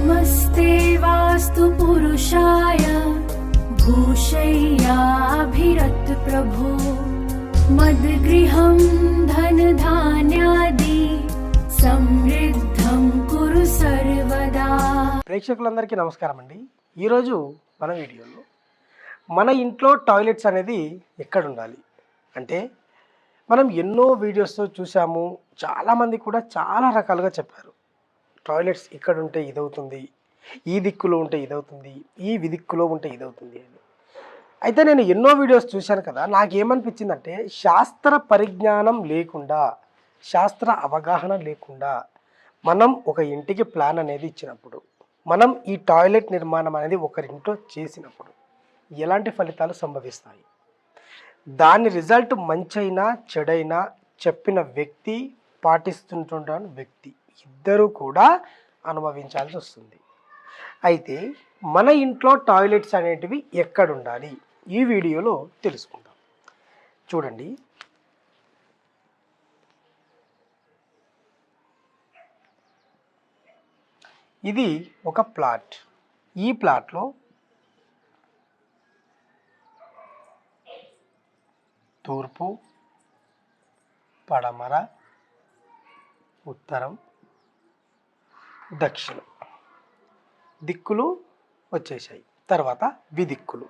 नमस्ते वास्तु पुरुषाय भूषय्याभिरत प्रभो मद्गृहं धनधान्यादि समृद्धं कुरु सर्वदा ప్రేక్షకులందరికీ నమస్కారం అండి ఈరోజు మన వీడియోలో మన ఇంట్లో టాయిలెట్స్ అనేది ఎక్కడ ఉండాలి అంటే మనం ఎన్నో వీడియోస్ చూసాము చాలామంది కూడా చాలా రకాలుగా చెప్పారు టాయిలెట్స్ ఇక్కడ ఉంటే ఇదవుతుంది ఈ దిక్కులో ఉంటే ఇదవుతుంది ఈ విదిక్కులో ఉంటే ఇదవుతుంది అని. అయితే నేను ఎన్నో వీడియోస్ చూశాను కదా నాకేమనిపించిందంటే శాస్త్ర పరిజ్ఞానం లేకుండా శాస్త్ర అవగాహన లేకుండా మనం ఒక ఇంటికి ప్లాన్ అనేది ఇచ్చినప్పుడు మనం ఈ టాయిలెట్ నిర్మాణం అనేది ఒకరింట్లో చేసినప్పుడు ఎలాంటి ఫలితాలు సంభవిస్తాయి? దాని రిజల్ట్ మంచైనా చెడైనా చెప్పిన వ్యక్తి పాటిస్తుంటున్న వ్యక్తి. ఇద్దరూ కూడా అనుభవించాల్సి వస్తుంది. అయితే మన ఇంట్లో టాయిలెట్స్ అనేటివి ఎక్కడ ఉండాలి ఈ వీడియోలో తెలుసుకుందాం. చూడండి. ఇది ఒక ప్లాట్. ఈ ప్లాట్లో తూర్పు పడమర ఉత్తరం దక్షిణం. దిక్కులు వచ్చేసాయి తర్వాత విదిక్కులు.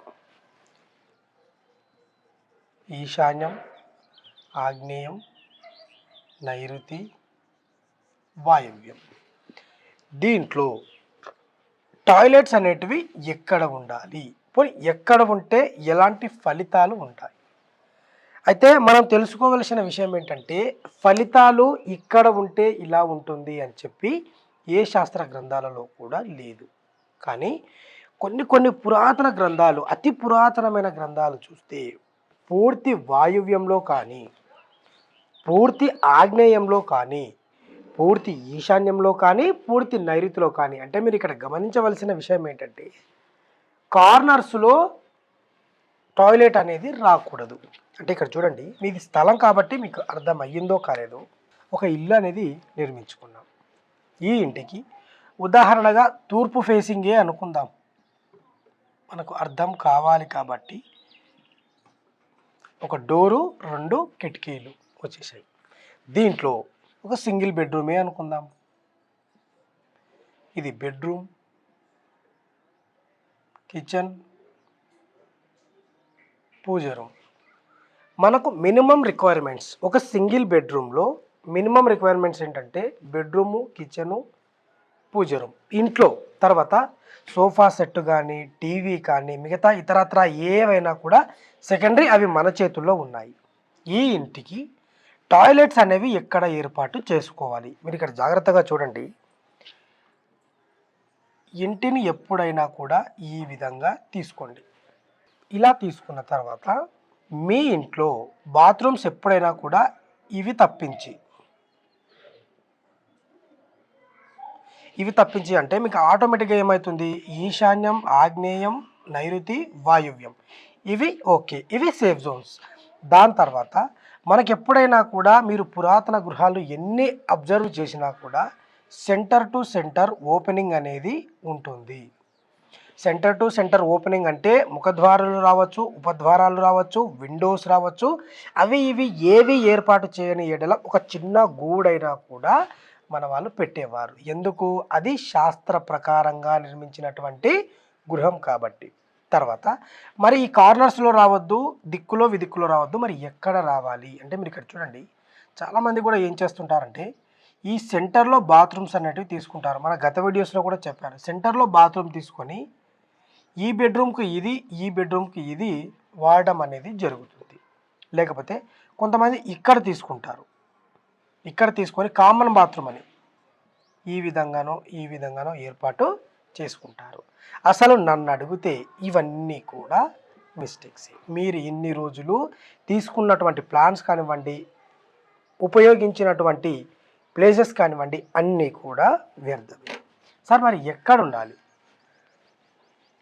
ఈశాన్యం ఆగ్నేయం నైరుతి వాయువ్యం. దీంట్లో టాయిలెట్స్ అనేటివి ఎక్కడ ఉండాలి? పోనీ ఎక్కడ ఉంటే ఎలాంటి ఫలితాలు ఉంటాయి? అయితే మనం తెలుసుకోవలసిన విషయం ఏంటంటే ఫలితాలు ఇక్కడ ఉంటే ఇలా ఉంటుంది అని చెప్పి ఏ శాస్త్ర గ్రంథాలలో కూడా లేదు. కానీ కొన్ని కొన్ని పురాతన గ్రంథాలు అతి పురాతనమైన గ్రంథాలు చూస్తే పూర్తి వాయువ్యంలో కానీ పూర్తి ఆగ్నేయంలో కానీ పూర్తి ఈశాన్యంలో కానీ పూర్తి నైరుతిలో కానీ అంటే మీరు ఇక్కడ గమనించవలసిన విషయం ఏంటంటే కార్నర్స్లో టాయిలెట్ అనేది రాకూడదు. అంటే ఇక్కడ చూడండి మీది స్థలం కాబట్టి మీకు అర్థం అయ్యిందో కాలేదో ఒక ఇల్లు అనేది నిర్మించుకున్నాం. ఈ ఇంటికి ఉదాహరణగా తూర్పు ఫేసింగే అనుకుందాం. మనకు అర్థం కావాలి కాబట్టి ఒక డోరు రెండు కిటికీలు వచ్చేసాయి. దీంట్లో ఒక సింగిల్ బెడ్రూమే అనుకుందాం. ఇది బెడ్రూమ్ కిచెన్ పూజ రూమ్. మనకు మినిమం రిక్వైర్మెంట్స్ ఒక సింగిల్ బెడ్రూమ్లో మినిమం రిక్వైర్మెంట్స్ ఏంటంటే బెడ్రూము కిచెను పూజ రూమ్. ఇంట్లో తర్వాత సోఫా సెట్ కానీ టీవీ కానీ మిగతా ఇతరత్ర ఏవైనా కూడా సెకండరీ అవి మన చేతుల్లో ఉన్నాయి. ఈ ఇంటికి టాయిలెట్స్ అనేవి ఎక్కడ ఏర్పాటు చేసుకోవాలి? మీరు ఇక్కడ జాగ్రత్తగా చూడండి. ఇంటిని ఎప్పుడైనా కూడా ఈ విధంగా తీసుకోండి. ఇలా తీసుకున్న తర్వాత మీ ఇంట్లో బాత్రూమ్స్ ఎప్పుడైనా కూడా ఇవి తప్పించి ఇవి తప్పించి అంటే మీకు ఆటోమేటిక్గా ఏమవుతుంది ఈశాన్యం ఆగ్నేయం నైరుతి వాయువ్యం. ఇవి ఓకే. ఇవి సేఫ్ జోన్స్ దాని తర్వాత మనకి ఎప్పుడైనా కూడా మీరు పురాతన గృహాలు ఎన్ని అబ్జర్వ్ చేసినా కూడా సెంటర్ టు సెంటర్ ఓపెనింగ్ అనేది ఉంటుంది. సెంటర్ టు సెంటర్ ఓపెనింగ్ అంటే ముఖద్వారాలు రావచ్చు ఉపద్వారాలు రావచ్చు విండోస్ రావచ్చు. అవి ఇవి ఏవి ఏర్పాటు చేయని ఎడల ఒక చిన్న గూడైనా కూడా మన వాళ్ళు పెట్టేవారు. ఎందుకు? అది శాస్త్ర ప్రకారంగా నిర్మించినటువంటి గృహం కాబట్టి. తర్వాత మరి ఈ కార్నర్స్లో రావద్దు దిక్కులో విదిక్కులో రావద్దు మరి ఎక్కడ రావాలి? అంటే మీరు ఇక్కడ చూడండి చాలామంది కూడా ఏం చేస్తుంటారంటే ఈ సెంటర్లో బాత్రూమ్స్ అనేటివి తీసుకుంటారు. మన గత వీడియోస్లో కూడా చెప్పాను. సెంటర్లో బాత్రూమ్ తీసుకొని ఈ బెడ్రూమ్కి ఇది ఈ బెడ్రూమ్కి ఇది వాడడం అనేది జరుగుతుంది. లేకపోతే కొంతమంది ఇక్కడ తీసుకుంటారు. ఇక్కడ తీసుకొని కామన్ బాత్రూమ్ అని ఈ విధంగానో ఈ విధంగానో ఏర్పాటు చేసుకుంటారు. అసలు నన్ను అడిగితే ఇవన్నీ కూడా మిస్టేక్స్ మీరు ఇన్ని రోజులు తీసుకున్నటువంటి ప్లాన్స్ కానివ్వండి ఉపయోగించినటువంటి ప్లేసెస్ కానివ్వండి అన్నీ కూడా వ్యర్థమే. సార్ మరి ఎక్కడ ఉండాలి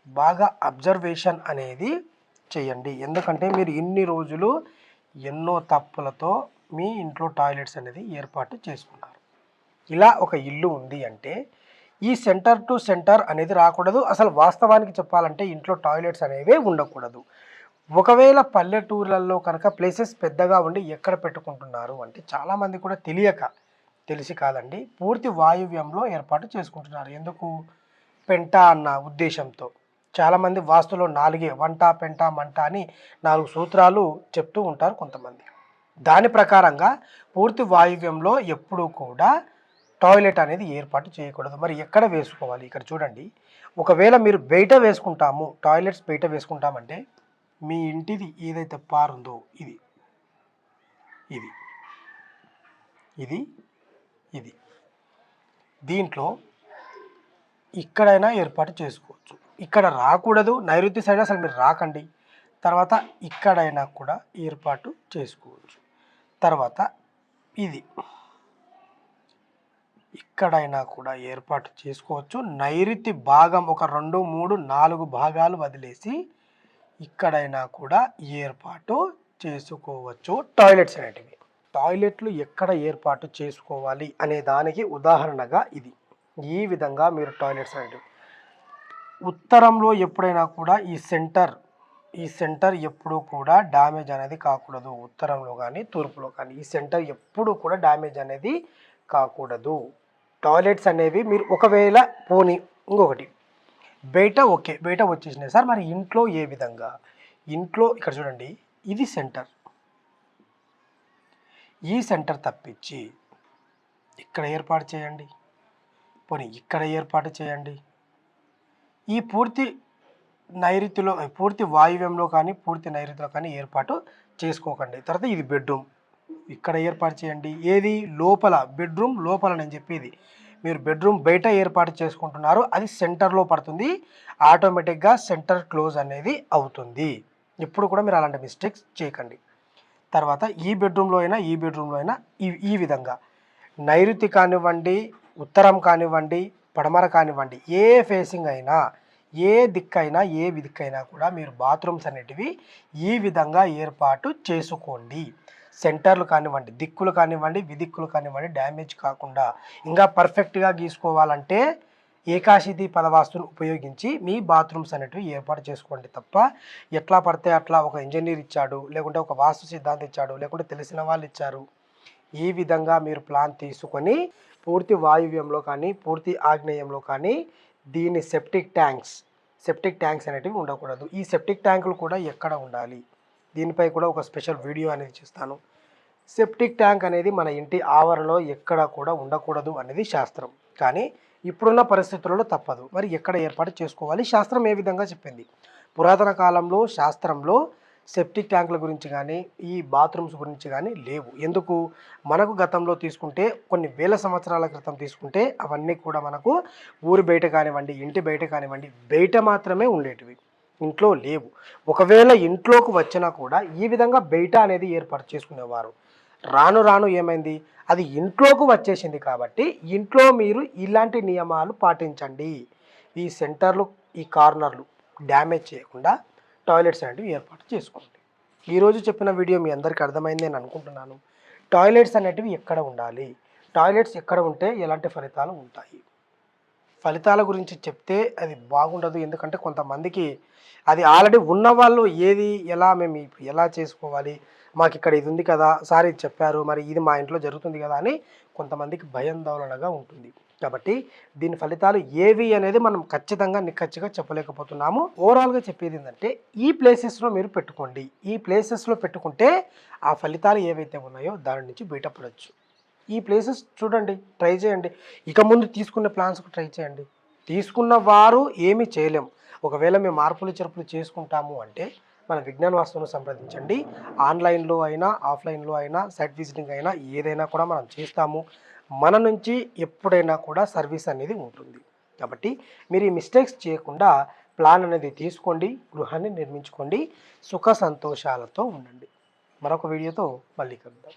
బాగా అబ్జర్వేషన్ అనేది చేయండి. ఎందుకంటే మీరు ఇన్ని రోజులు ఎన్నో తప్పులతో మీ ఇంట్లో టాయిలెట్స్ అనేది ఏర్పాటు చేసుకున్నారు. ఇలా ఒక ఇల్లు ఉంది అంటే ఈ సెంటర్ టు సెంటర్ అనేది రాకూడదు. అసలు వాస్తవానికి చెప్పాలంటే ఇంట్లో టాయిలెట్స్ అనేవే ఉండకూడదు. ఒకవేళ పల్లెటూర్లలో కనుక ప్లేసెస్ పెద్దగా ఉండి ఎక్కడ పెట్టుకుంటున్నారు అంటే చాలామంది కూడా తెలియక తెలిసి కాదండి పూర్తి వాయువ్యంలో ఏర్పాటు చేసుకుంటున్నారు. ఎందుకు? పెంట అన్న ఉద్దేశంతో. చాలామంది వాస్తులో నాలుగే వంట పెంట మంట అని నాలుగు సూత్రాలు చెప్తూ ఉంటారు కొంతమంది. దాని ప్రకారంగా పూర్తి వాయువ్యంలో ఎప్పుడూ కూడా టాయిలెట్ అనేది ఏర్పాటు చేయకూడదు. మరి ఎక్కడ వేసుకోవాలి? ఇక్కడ చూడండి. ఒకవేళ మీరు బయట వేసుకుంటాము టాయిలెట్స్ బయట వేసుకుంటామంటే మీ ఇంటిది ఏదైతే పారుందో ఇది. ఇది. ఇది. ఇది. దీంట్లో ఇక్కడైనా ఏర్పాటు చేసుకోవచ్చు. ఇక్కడ రాకూడదు. నైరుతి సైడ్ అసలు మీరు రాకండి. తర్వాత ఇక్కడైనా కూడా ఏర్పాటు చేసుకోవచ్చు. తర్వాత ఇది. ఇక్కడైనా కూడా ఏర్పాటు చేసుకోవచ్చు. నైరుతి భాగం ఒక రెండు మూడు నాలుగు భాగాలు వదిలేసి ఇక్కడైనా కూడా ఏర్పాటు చేసుకోవచ్చు. టాయిలెట్స్ అనేటివి. టాయిలెట్లు ఎక్కడ ఏర్పాటు చేసుకోవాలి అనే దానికి ఉదాహరణగా ఇది. ఈ విధంగా మీరు టాయిలెట్స్ అనేటివి. ఉత్తరంలో ఎప్పుడైనా కూడా ఈ సెంటర్ ఈ సెంటర్ ఎప్పుడూ కూడా డ్యామేజ్ అనేది కాకూడదు. ఉత్తరంలో కానీ తూర్పులో కానీ ఈ సెంటర్ ఎప్పుడూ కూడా డ్యామేజ్ అనేది కాకూడదు. టాయిలెట్స్ అనేవి మీరు ఒకవేళ పోని ఇంకొకటి బయట ఓకే బయట వచ్చేసినాయి. సార్ మరి ఇంట్లో ఏ విధంగా? ఇంట్లో ఇక్కడ చూడండి ఇది సెంటర్. ఈ సెంటర్ తప్పించి ఇక్కడ ఏర్పాటు చేయండి. పోనీ ఇక్కడ ఏర్పాటు చేయండి. ఈ పూర్తి నైరుతిలో పూర్తి వాయువ్యంలో కానీ పూర్తి నైరుతిలో కానీ ఏర్పాటు చేసుకోకండి. తర్వాత ఇది బెడ్రూమ్. ఇక్కడ ఏర్పాటు చేయండి. ఏది? లోపల బెడ్రూమ్ లోపల నేను చెప్పేది. మీరు బెడ్రూమ్ బయట ఏర్పాటు చేసుకుంటున్నారు అది సెంటర్లో పడుతుంది. ఆటోమేటిక్గా సెంటర్ క్లోజ్ అనేది అవుతుంది. ఎప్పుడు కూడా మీరు అలాంటి మిస్టేక్స్ చేయకండి. తర్వాత ఈ బెడ్రూమ్లో అయినా ఈ బెడ్రూమ్లో అయినా ఈ ఈ విధంగా. నైరుతి కానివ్వండి ఉత్తరం కానివ్వండి పడమర కానివ్వండి ఏ ఫేసింగ్ అయినా ఏ దిక్కైనా ఏ దిక్కైనా కూడా మీరు బాత్రూమ్స్ అనేటివి ఈ విధంగా ఏర్పాటు చేసుకోండి. సెంటర్లు కానివ్వండి దిక్కులు కానివ్వండి విదిక్కులు కానివ్వండి డ్యామేజ్ కాకుండా. ఇంకా పర్ఫెక్ట్గా గీసుకోవాలంటే ఏకాశితి పదవాస్తును ఉపయోగించి మీ బాత్రూమ్స్ అనేటివి ఏర్పాటు చేసుకోండి తప్ప ఎట్లా పడితే అట్లా ఒక ఇంజనీర్ ఇచ్చాడు లేకుంటే ఒక వాస్తు సిద్ధాంతం ఇచ్చాడు లేకుంటే తెలిసిన వాళ్ళు ఇచ్చారు. ఈ విధంగా మీరు ప్లాన్ తీసుకొని పూర్తి వాయువ్యంలో కానీ పూర్తి ఆగ్నేయంలో కానీ దీని సెప్టిక్ ట్యాంక్స్ సెప్టిక్ ట్యాంక్స్ అనేటివి ఉండకూడదు. ఈ సెప్టిక్ ట్యాంకులు కూడా ఎక్కడ ఉండాలి? దీనిపై కూడా ఒక స్పెషల్ వీడియో అనేది చేస్తాను. సెప్టిక్ ట్యాంక్ అనేది మన ఇంటి ఆవరణలో ఎక్కడ కూడా ఉండకూడదు అనేది శాస్త్రం. కానీ ఇప్పుడున్న పరిస్థితులలో తప్పదు. మరి ఎక్కడ ఏర్పాటు చేసుకోవాలి? శాస్త్రం ఏ విధంగా చెప్పింది? పురాతన కాలంలో శాస్త్రంలో సెప్టిక్ ట్యాంకుల గురించి కానీ ఈ బాత్రూమ్స్ గురించి కానీ లేవు. ఎందుకు? మనకు గతంలో తీసుకుంటే కొన్ని వేల సంవత్సరాల క్రితం తీసుకుంటే అవన్నీ కూడా మనకు ఊరి బయట కానివ్వండి ఇంటి బయట కానివ్వండి బయట మాత్రమే ఉండేటివి. ఇంట్లో లేవు. ఒకవేళ ఇంట్లోకి వచ్చినా కూడా ఈ విధంగా బయట అనేది ఏర్పాటు చేసుకునేవారు. రాను రాను ఏమైంది? అది ఇంట్లోకి వచ్చేసింది కాబట్టి ఇంట్లో మీరు ఇలాంటి నియమాలు పాటించండి. ఈ సెంటర్లు ఈ కార్నర్లు డ్యామేజ్ చేయకుండా టాయిలెట్స్ అనేటివి ఏర్పాటు చేసుకోండి. ఈరోజు చెప్పిన వీడియో మీ అందరికీ అర్థమైంది అని అనుకుంటున్నాను. టాయిలెట్స్ అనేటివి ఎక్కడ ఉండాలి? టాయిలెట్స్ ఎక్కడ ఉంటే ఎలాంటి ఫలితాలు ఉంటాయి? ఫలితాల గురించి చెప్తే అది బాగుండదు. ఎందుకంటే కొంతమందికి అది ఆల్రెడీ ఉన్న వాళ్ళు ఏది ఎలా మేము ఎలా చేసుకోవాలి? మాకు ఇక్కడ ఇది ఉంది కదా సార్ ఇది చెప్పారు మరి ఇది మా ఇంట్లో జరుగుతుంది కదా అని కొంతమందికి భయాందోళనగా ఉంటుంది. కాబట్టి దీని ఫలితాలు ఏవి అనేది మనం ఖచ్చితంగా నిక్కచ్చిగా చెప్పలేకపోతున్నాము. ఓవరాల్గా చెప్పేది ఏంటంటే ఈ ప్లేసెస్లో మీరు పెట్టుకోండి. ఈ ప్లేసెస్లో పెట్టుకుంటే ఆ ఫలితాలు ఏవైతే ఉన్నాయో దాని నుంచి బయటపడవచ్చు ఈ ప్లేసెస్ చూడండి ట్రై చేయండి. ఇక ముందు తీసుకున్న ప్లాన్స్కు ట్రై చేయండి. తీసుకున్న వారు ఏమీ చేయలేం. ఒకవేళ మేము మార్పులు చెరుపులు చేసుకుంటాము అంటే మన విజ్ఞాన వాస్తువును సంప్రదించండి ఆన్లైన్లో అయినా ఆఫ్లైన్లో అయినా సైట్ విజిటింగ్ అయినా ఏదైనా కూడా మనం చేస్తాము. మన నుంచి ఎప్పుడైనా కూడా సర్వీస్ అనేది ఉంటుంది. కాబట్టి మీరు ఈ మిస్టేక్స్ చేయకుండా ప్లాన్ అనేది తీసుకోండి గృహాన్ని నిర్మించుకోండి. సుఖ సంతోషాలతో ఉండండి. మరొక వీడియోతో మళ్ళీ కలుద్దాం.